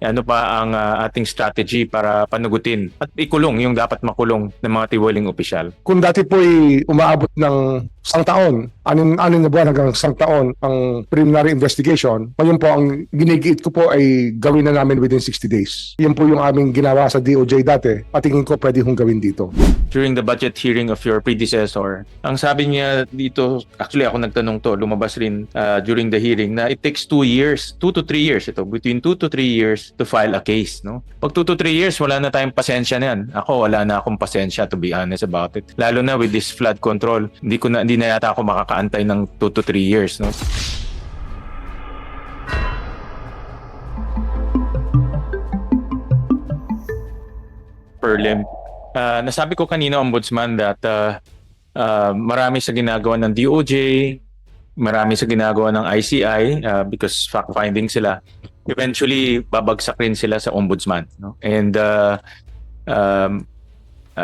ano pa ang ah, ating strategy para panugutin at ikulong yung dapat makulong ng mga tiwaling opisyal. Kung dati po ay umaabot ng isang taon, anin, anin na buwan hanggang isang taon ang preliminary investigation, ngayon po ang ginigiit ko po ay gawin na namin within 60 days. Yan po yung aming ginawa sa DOJ dati at tingin ko pwede hong gawin dito. During the budget hearing of your predecessor, ang sabi niya dito, actually ako nagtanong to, lumabas rin ah, during the hearing na it takes two years, two to three years ito, between two to three years to file a case, no? Pag two to three years, wala na tayong pasensya na yan. Ako, wala na akong pasensya to be honest about it. Lalo na with this flood control, hindi ko na, hindi na yata ako makakaantay ng two to three years, no? Perlim. Ah, nasabi ko kanina, Ombudsman, that ah, ah, marami sa ginagawa ng DOJ, marami sa ginagawa ng ICI ah, because fact-finding sila. Eventually, babagsak rin sila sa Ombudsman. No? And ah, um,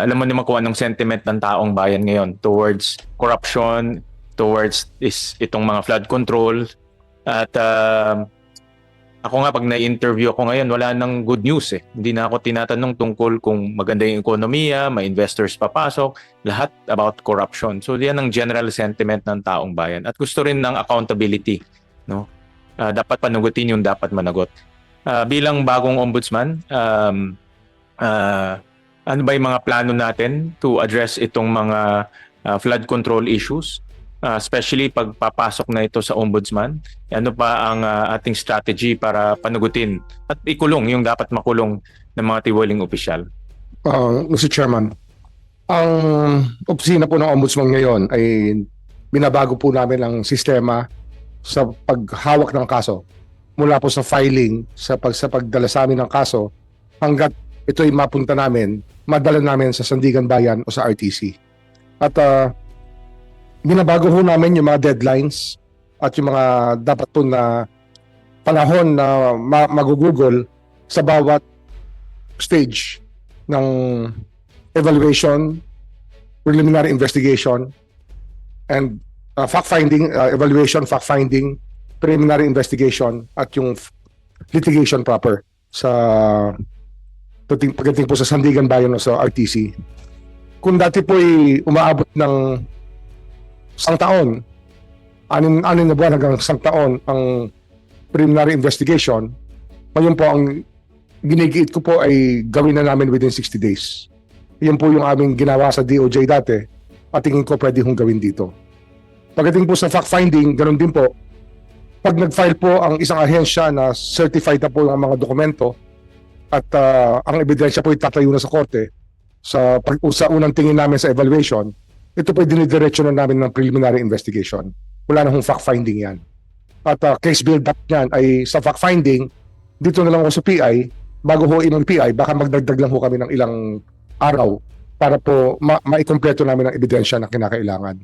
alam mo naman kung anong sentiment ng taong bayan ngayon towards corruption, towards is itong mga flood control. At ah, ako nga, pag na-interview ako ngayon, wala nang good news eh. Hindi na ako tinatanong tungkol kung maganda yung ekonomiya, may investors papasok, lahat about corruption. So, yan ang general sentiment ng taong bayan. At gusto rin ng accountability. No? Ah, dapat panugutin yung dapat managot. Ah, bilang bagong ombudsman, um, ah, ano ba yung mga plano natin to address itong mga ah, flood control issues? Ah, especially pag papasok na ito sa ombudsman, ano pa ang ah, ating strategy para panugutin at ikulong yung dapat makulong ng mga tiwaling opisyal? Uh, Mr. Chairman, ang opisina po ng Ombudsman ngayon ay binabago po namin ang sistema sa paghawak ng kaso. Mula po sa filing, sa, pag, sa pagdala sa amin ng kaso, hanggat ito ay mapunta namin, madala namin sa Sandigan Bayan o sa RTC. At ah, binabago ho namin yung mga deadlines at yung mga dapat po na panahon na ma- magugugol sa bawat stage ng evaluation, preliminary investigation, and uh, fact-finding, uh, evaluation, fact-finding, preliminary investigation, at yung litigation proper sa pagdating, pagdating po sa Sandigan Bayan o sa RTC. Kung dati po ay umaabot ng isang taon, anin, anin na buwan hanggang isang taon ang preliminary investigation, ngayon po ang ginigiit ko po ay gawin na namin within 60 days. Yan po yung aming ginawa sa DOJ dati at tingin ko pwede hong gawin dito. Pagdating po sa fact-finding, ganun din po. Pag nag-file po ang isang ahensya na certified na po ang mga dokumento at ah, ang ebidensya po itatayo na sa korte sa, sa unang tingin namin sa evaluation, ito po dinidiretso na namin ng preliminary investigation. Wala na hong fact-finding yan. At ah, case build-up niyan ay sa fact-finding, dito na lang ako sa PI, bago ho in PI, baka magdagdag lang ho kami ng ilang araw para po ma- maikompleto namin ang ebidensya na kinakailangan.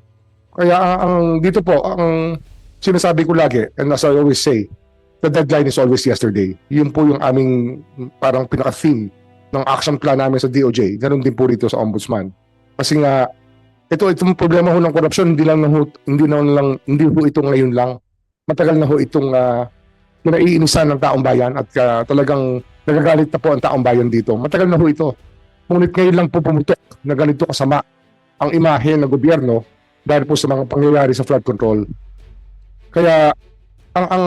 Kaya ah, ang dito po, ang sinasabi ko lagi, and as I always say, the deadline is always yesterday. Yun po yung aming parang pinaka-theme ng action plan namin sa DOJ. Ganun din po rito sa Ombudsman. Kasi nga, ito itong problema ho ng korupsyon, hindi lang na ho, hindi na lang hindi ho ito ngayon lang. Matagal na ho itong uh, pinaiinisan ng taong bayan at ah, talagang nagagalit na po ang taong bayan dito. Matagal na ho ito. Ngunit ngayon lang po pumutok na ganito kasama ang imahe ng gobyerno dahil po sa mga pangyayari sa flood control. Kaya ang ang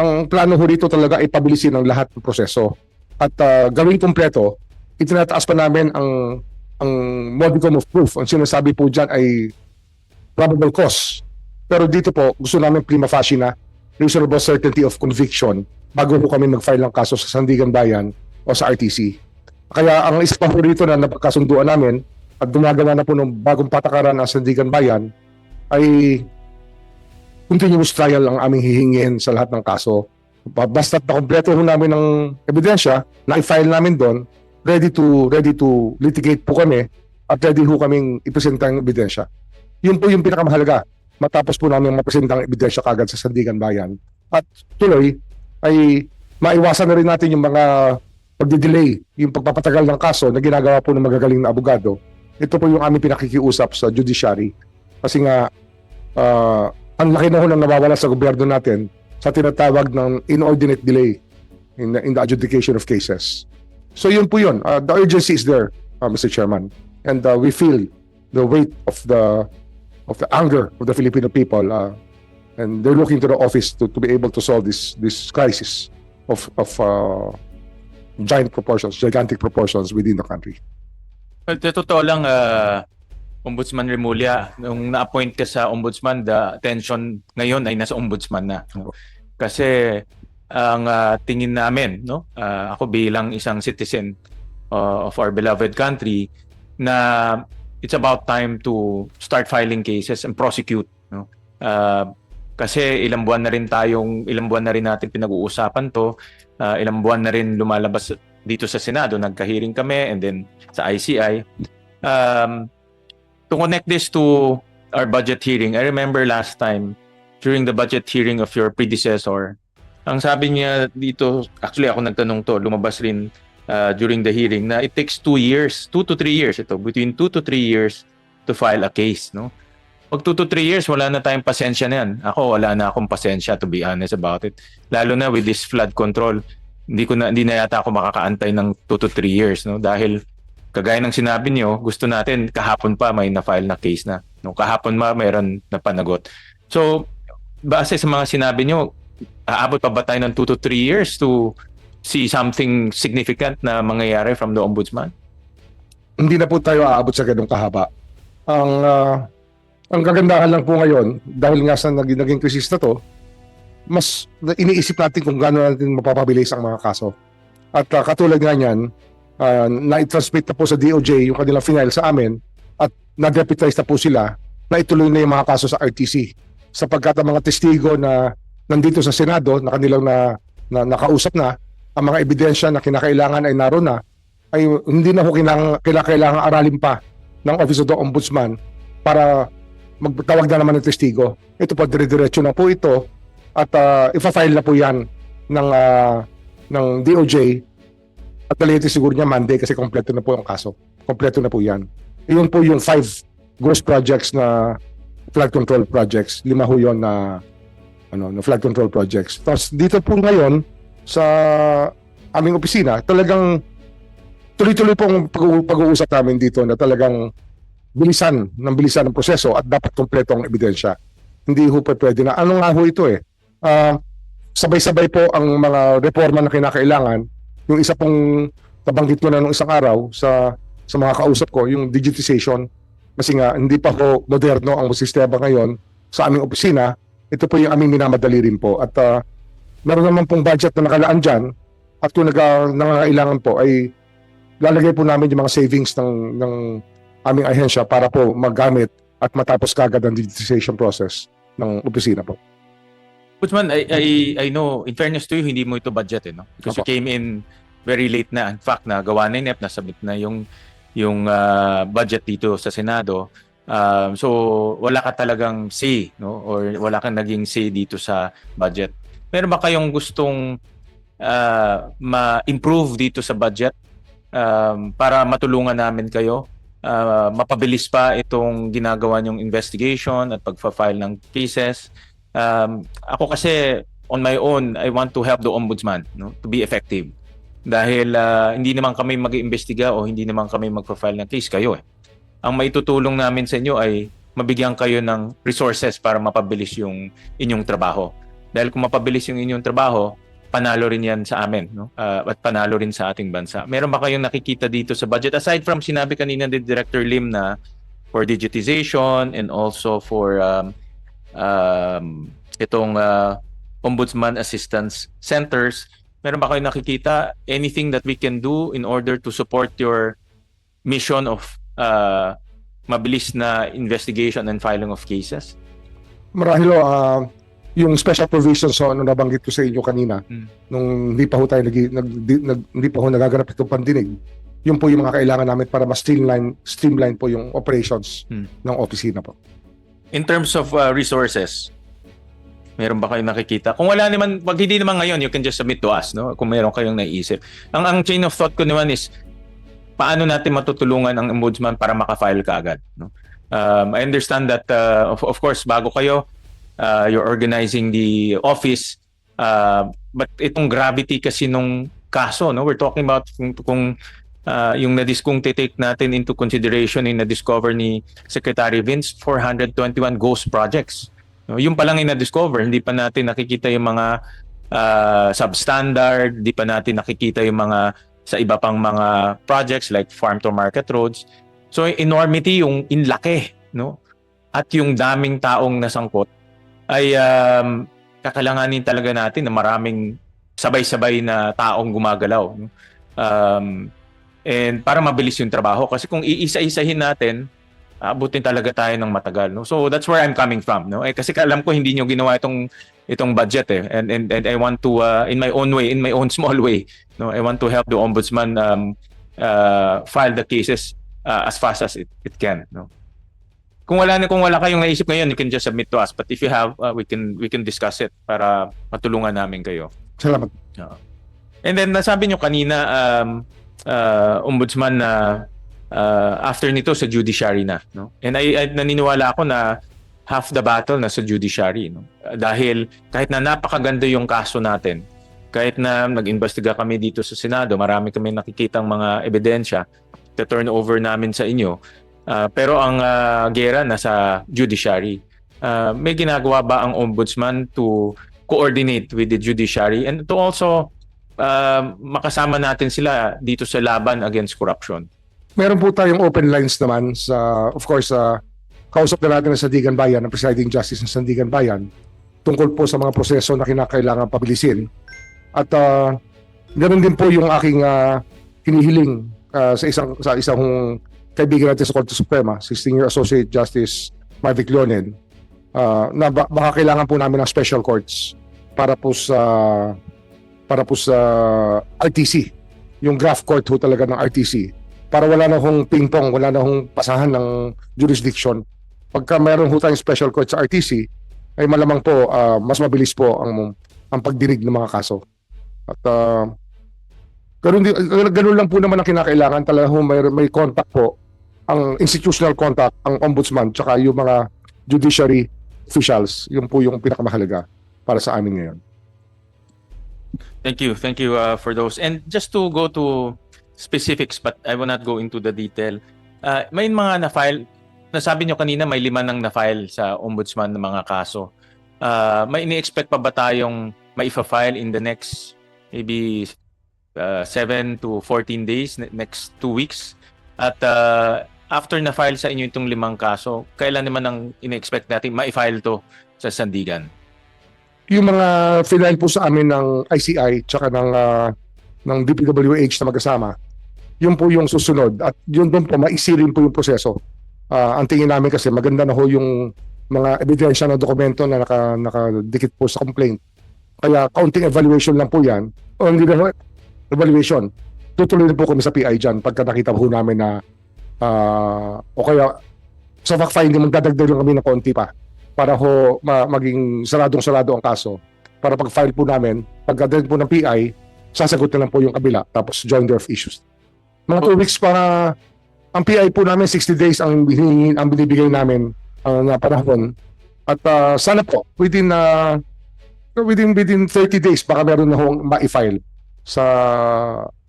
ang plano ho dito talaga ay pabilisin ang lahat ng proseso at ah, gawing kumpleto. Itinataas pa namin ang ang modicum of proof. Ang sinasabi po dyan ay probable cause. Pero dito po, gusto namin prima facie na reasonable certainty of conviction bago po kami mag-file ng kaso sa Sandigan Bayan o sa RTC. Kaya ang isa pa po rito na napagkasunduan namin at gumagawa na po ng bagong patakaran ang Sandigan Bayan ay continuous trial ang aming hihingin sa lahat ng kaso. Ba- Basta't nakompleto ho namin ng ebidensya na i-file namin doon, ready to ready to litigate po kami at ready ho kaming ipresenta ang ebidensya. Yun po yung pinakamahalaga. Matapos po namin mapresenta ang ebidensya kagad sa Sandigan Bayan. At tuloy ay maiwasan na rin natin yung mga pagdi-delay, yung pagpapatagal ng kaso na ginagawa po ng magagaling na abogado. Ito po yung aming pinakikiusap sa judiciary. Kasi nga, ah, ang laki na ho ng nawawala sa gobyerno natin sa tinatawag ng inordinate delay. in the, in the adjudication of cases. So yun po yun. Uh, the urgency is there, uh, Mr. Chairman. And uh, we feel the weight of the of the anger of the Filipino people uh, and they're looking to the office to, to be able to solve this this crisis of of uh, giant proportions, gigantic proportions within the country. Totoo lang, ah, Ombudsman Remulla, nung na-appoint ka sa Ombudsman, the attention ngayon ay nasa Ombudsman na. Kasi ang ah, tingin namin, no, ah, ako bilang isang citizen ah, of our beloved country, na it's about time to start filing cases and prosecute. No? Ah, kasi ilang buwan na rin tayong, ilang buwan na rin natin pinag-uusapan to, Ah, ilang buwan na rin lumalabas dito sa Senado, nagka-hearing kami and then sa ICI. Um, to connect this to our budget hearing, I remember last time during the budget hearing of your predecessor, ang sabi niya dito, actually ako nagtanong to, lumabas rin uh, during the hearing na it takes two years, two to three years ito, between two to three years to file a case, no? Pag two to three years, wala na tayong pasensya na yan. Ako, wala na akong pasensya to be honest about it. Lalo na with this flood control, hindi ko na hindi na yata ako makakaantay ng 2 to 3 years no dahil kagaya ng sinabi niyo gusto natin kahapon pa may na-file na case na no kahapon ma mayroon na panagot so base sa mga sinabi niyo aabot pa ba tayo ng 2 to 3 years to see something significant na mangyayari from the ombudsman Hindi na po tayo aabot sa ganung kahaba. Ang ah, ang kagandahan lang po ngayon dahil nga sa naging, naging krisis na to, mas iniisip natin kung gaano natin mapapabilis ang mga kaso. At ah, katulad nga niyan, ah, na-transmit na po sa DOJ yung kanilang final sa amin at na-deputize na po sila na ituloy na yung mga kaso sa RTC. Sapagkat ang mga testigo na nandito sa Senado na kanilang na, na nakausap na, ang mga ebidensya na kinakailangan ay naroon na, ay hindi na ho kailangan, kailangan aralin pa ng Office of the Ombudsman para magtawag na naman ng testigo. Ito po, dire-diretso na po ito at uh, ifa-file na po yan ng, ah, ng DOJ at the siguro niya Monday kasi kompleto na po ang kaso. Kompleto na po yan. Yun po yung five ghost projects na flood control projects. Lima ho yun na ano, na flood control projects. Tapos dito po ngayon sa aming opisina, talagang tuloy-tuloy pong pag- pag-uusap namin dito na talagang bilisan ng bilisan ng proseso at dapat kompleto ang ebidensya. Hindi ho pa pwede na. Ano nga ho ito eh? Ah, sabay-sabay po ang mga reforma na kinakailangan. Yung isa pong nabanggit ko na nung isang araw sa sa mga kausap ko, yung digitization. Kasi nga, hindi pa ho moderno ang sistema ngayon sa aming opisina. Ito po yung aming minamadali rin po. At ah, meron naman pong budget na nakalaan dyan. At kung nag, nangangailangan po ay lalagay po namin yung mga savings ng, ng aming ahensya para po magamit at matapos kagad ang digitization process ng opisina po. Ombudsman I, I I know in fairness to you hindi mo ito budget eh no because you Opo. came in very late na in fact na gawa na yung NEP nasabit na yung yung ah, budget dito sa Senado Um, so wala ka talagang say no or wala kang naging say dito sa budget. Meron ba kayong gustong ah, ma-improve dito sa budget um, para matulungan namin kayo ah, mapabilis pa itong ginagawa niyong investigation at pagfa-file ng cases. Um, ako kasi on my own I want to help the ombudsman no to be effective. Dahil ah, hindi naman kami mag-iimbestiga o hindi naman kami magpa-file ng case kayo eh ang maitutulong namin sa inyo ay mabigyan kayo ng resources para mapabilis yung inyong trabaho. Dahil kung mapabilis yung inyong trabaho, panalo rin yan sa amin no? Ah, at panalo rin sa ating bansa. Meron ba kayong nakikita dito sa budget? Aside from sinabi kanina ni Director Lim na for digitization and also for um, um, itong ah, Ombudsman Assistance Centers, meron ba kayong nakikita anything that we can do in order to support your mission of uh, mabilis na investigation and filing of cases? Marahil ho, ah, yung special provisions so, ano nabanggit ko sa inyo kanina, Mm. nung hindi pa ho tayo nag, nag, nag, hindi pa ho nagaganap itong pandinig, yun po yung mga kailangan namin para mas streamline, streamline po yung operations Mm. ng opisina po. In terms of uh, resources, meron ba kayong nakikita? Kung wala naman, pag hindi naman ngayon, you can just submit to us, no? Kung meron kayong naiisip. Ang, ang chain of thought ko naman is, paano natin matutulungan ang ombudsman para makafile ka agad, no? Um, I understand that, uh, of, of course, bago kayo, uh, you're organizing the office Uh, but itong gravity kasi nung kaso, no? We're talking about kung, kung uh, yung nadis kung take natin into consideration yung na-discover ni Secretary Vince, 421 ghost projects. No, yung pa lang yung na-discover, hindi pa natin nakikita yung mga uh, substandard, hindi pa natin nakikita yung mga sa iba pang mga projects like farm to market roads. So enormity yung inlaki, no? At yung daming taong nasangkot ay um, kakalanganin talaga natin na maraming sabay-sabay na taong gumagalaw. No? Um, and para mabilis yung trabaho. Kasi kung iisa-isahin natin abutin talaga tayo ng matagal no? So that's where I'm coming from no? Eh kasi alam ko hindi niyo ginawa itong itong budget eh. And and, and I want to uh, in my own way in my own small way no? I want to help the ombudsman um, uh, file the cases uh, as fast as it, it can no? Kung wala na kung wala kayong naisip ngayon you can just submit to us. But if you have uh, we can we can discuss it para matulungan namin kayo. Salamat. And then nasabi nyo kanina um uh, ombudsman na uh, after nito sa judiciary na no. And I, I naniniwala ako na half the battle na sa judiciary no. Dahil kahit na napakaganda yung kaso natin, kahit na nag-imbestiga kami dito sa Senado, marami kami nakikitang mga ebidensya to turn over namin sa inyo. Uh, pero ang uh, gera nasa judiciary. Uh, may ginagawa ba ang ombudsman to coordinate with the judiciary and to also uh, makasama natin sila dito sa laban against corruption. Meron po tayong open lines naman sa, of course, sa kausap na natin ng Sandigan Bayan, ng Presiding Justice ng Sandigan Bayan, tungkol po sa mga proseso na kinakailangan pabilisin. At uh, ganun din po yung aking uh, hinihiling uh, sa isang sa isang kaibigan natin sa Korte Suprema, si Senior Associate Justice Marvic Leonen, uh, na ba- baka kailangan po namin ng special courts para po sa para po sa RTC, yung draft court ho talaga ng RTC para wala na hong ping-pong, wala na hong pasahan ng jurisdiction. Pagka mayroon ho tayong special court sa RTC, ay malamang po ah, mas mabilis po ang ang pagdinig ng mga kaso. At uh, ganun, ganun lang po naman ang kinakailangan. Talaga ho may, may contact po, ang institutional contact, ang ombudsman, tsaka yung mga judiciary officials. Yun po yung pinakamahalaga para sa amin ngayon. Thank you. Thank you uh, for those. And just to go to specifics, but I will not go into the detail. Uh, may mga na-file, nasabi nyo kanina may lima nang na-file sa ombudsman ng mga kaso. Uh, may ini-expect pa ba tayong maifa-file in the next maybe uh, 7 to 14 days, ne- next 2 weeks? At uh, after na-file sa inyo itong limang kaso, kailan naman ang ini-expect natin ma-file to sa Sandigan? Yung mga final po sa amin ng ICI tsaka ng ah, ng DPWH na magkasama, yun po yung susunod at yun doon po maisilin po yung proseso. Ah, ang tingin namin kasi maganda na ho yung mga ebidensya ng dokumento na naka, nakadikit po sa complaint. Kaya counting evaluation lang po yan. O hindi na evaluation. Tutuloy na po kami sa PI dyan pagka nakita po namin na ah, o kaya sa fact finding magdadagdag lang kami ng konti pa para ho ma- maging saradong-sarado ang kaso. Para pag-file po namin, pagka-dead po ng PI, sasagot na lang po yung kabila, tapos joinder of issues. Mga 2 weeks para ang PI po namin 60 days ang hinihingi, ang binibigay namin uh, na panahon. At ah, sana po within uh, within within 30 days baka meron na hong ma-file sa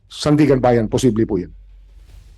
Sandigan Bayan, posible po 'yan.